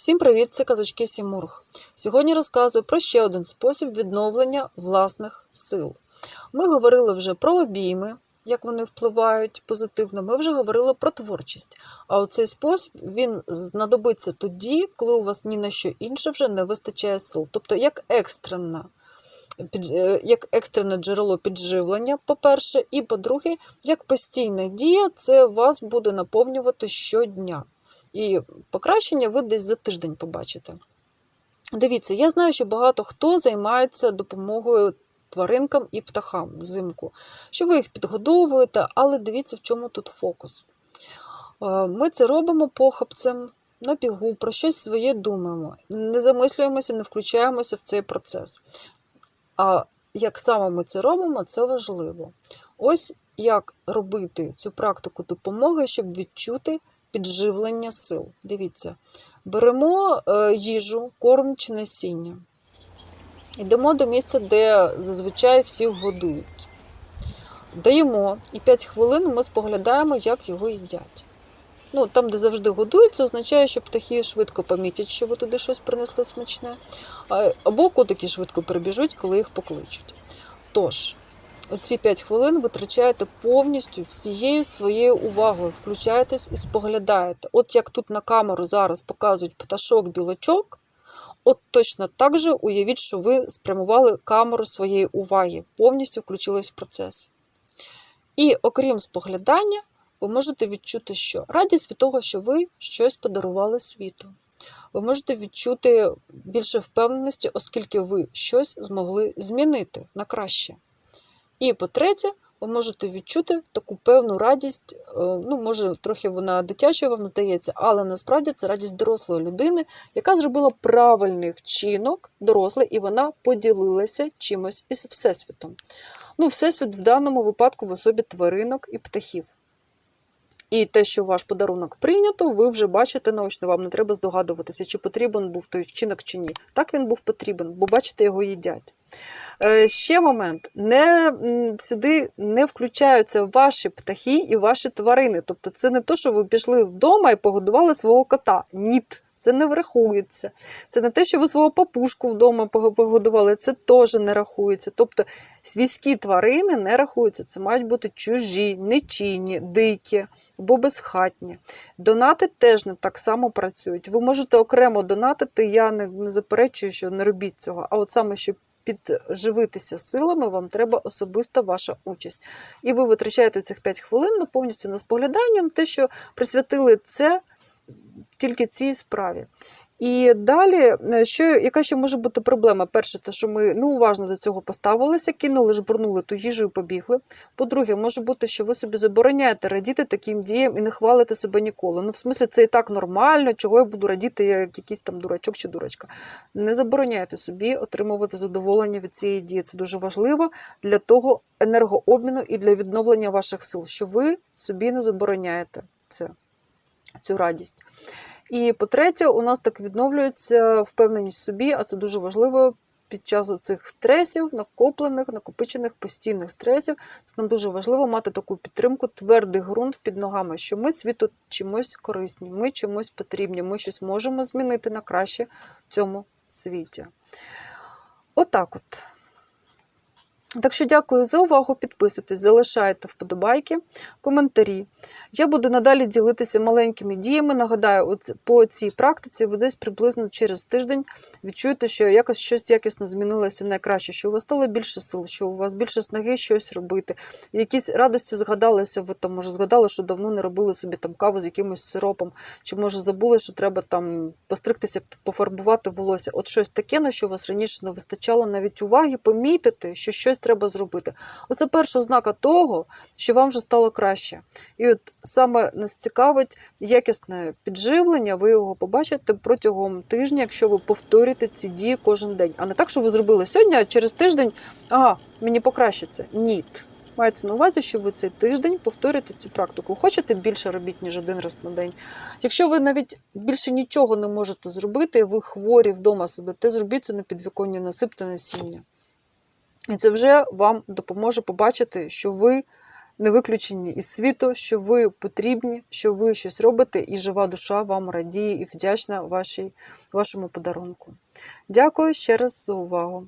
Всім привіт! Це казочки Сімург. Сьогодні розказую про ще один спосіб відновлення власних сил. Ми говорили вже про обійми, як вони впливають позитивно. Ми вже говорили про творчість. А оцей спосіб він знадобиться тоді, коли у вас ні на що інше вже не вистачає сил. Тобто, як екстрена. е, Як екстрене джерело підживлення, по-перше, і по-друге, як постійна дія, це вас буде наповнювати щодня. І покращення ви десь за тиждень побачите. Дивіться, я знаю, що багато хто займається допомогою тваринкам і птахам взимку, що ви їх підгодовуєте, але дивіться, в чому тут фокус. Е, Ми це робимо похапцем на бігу, про щось своє думаємо, не замислюємося, не включаємося в цей процес. А як саме ми це робимо, це важливо. Ось як робити цю практику допомоги, щоб відчути підживлення сил. Дивіться, беремо е, їжу, корм чи насіння. Йдемо до місця, де зазвичай всіх годують. Даємо, і 5 хвилин ми споглядаємо, як його їдять. Ну, там, де завжди годують, означає, що птахи швидко помітять, що ви туди щось принесли смачне, або котики швидко прибіжуть, коли їх покличуть. Тож, оці 5 хвилин витрачаєте повністю всією своєю увагою, включаєтесь і споглядаєте. От як тут на камеру зараз показують пташок білочок, от точно так же уявіть, що ви спрямували камеру своєї уваги, повністю включились в процес. І окрім споглядання, ви можете відчути, що радість від того, що ви щось подарували світу. Ви можете відчути більше впевненості, оскільки ви щось змогли змінити на краще. І по-третє, ви можете відчути таку певну радість, е, ну, може, трохи вона дитячою вам здається, але насправді це радість дорослої людини, яка зробила правильний вчинок дорослий, і вона поділилася чимось із Всесвітом. Ну, Всесвіт в даному випадку в особі тваринок і птахів. І те, що ваш подарунок прийнято, ви вже бачите наочно, вам не треба здогадуватися, чи потрібен був той вчинок чи ні. Так він був потрібен, бо бачите, його їдять. Е, ще момент: не, сюди не включаються ваші птахи і ваші тварини. Тобто, це не то, що ви пішли вдома і погодували свого кота. Ні. Це не врахується. Це не те, що ви свого папушку вдома погодували, це теж не рахується. Тобто свійські тварини не рахуються. Це мають бути чужі, нечинні, дикі або безхатні. Донати теж не так само працюють. Ви можете окремо донатити, я не, не заперечую, що не робіть цього. А от саме, щоб підживитися силами, вам треба особиста ваша участь. І ви витрачаєте цих 5 хвилин на повністю на споглядання, на те, що присвятили це тільки цій справі. І далі, е, що, яка ще може бути проблема? Перше, те, що ми неуважно до цього поставилися, кинули, жбурнули ту їжу і побігли. По-друге, може бути, що ви собі забороняєте радіти таким діям і не хвалите себе ніколи. Ну, в смислі, це і так нормально, чого я буду радіти, як якийсь там дурачок чи дурачка. Не забороняйте собі отримувати задоволення від цієї дії. Це дуже важливо для того енергообміну і для відновлення ваших сил, що ви собі не забороняєте це, цю радість. І по-третє, у нас так відновлюється впевненість в собі, а це дуже важливо під час цих стресів, накоплених, накопичених постійних стресів. Це нам дуже важливо мати таку підтримку, твердий ґрунт під ногами, що ми світу чимось корисні, ми чимось потрібні, ми щось можемо змінити на краще в цьому світі. Отак от. Так що дякую за увагу. Підписуйтесь, залишайте вподобайки, коментарі. Я буду надалі ділитися маленькими діями. Нагадаю, от по цій практиці ви десь приблизно через тиждень відчуєте, що якось щось якісно змінилося найкраще, що у вас стало більше сил, що у вас більше снаги щось робити. Якісь радості згадалися, ви там може згадали, що давно не робили собі там каву з якимось сиропом, чи може забули, що треба там постригтися, пофарбувати волосся. От щось таке, на що у вас раніше не вистачало навіть уваги, помітити, що щось треба зробити. Оце перша ознака того, що вам вже стало краще. І от саме нас цікавить якісне підживлення, ви його побачите протягом тижня, якщо ви повторюєте ці дії кожен день. А не так, що ви зробили сьогодні, а через тиждень, ага, мені покращиться. Ні. Мається на увазі, що ви цей тиждень повторюєте цю практику. Хочете більше робіть, ніж один раз на день. Якщо ви навіть більше нічого не можете зробити, ви хворі вдома сидите, зробіть це на підвіконні, насипте насіння. І це вже вам допоможе побачити, що ви не виключені із світу, що ви потрібні, що ви щось робите, і жива душа вам радіє і вдячна вашій, вашому подарунку. Дякую ще раз за увагу.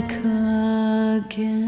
back again.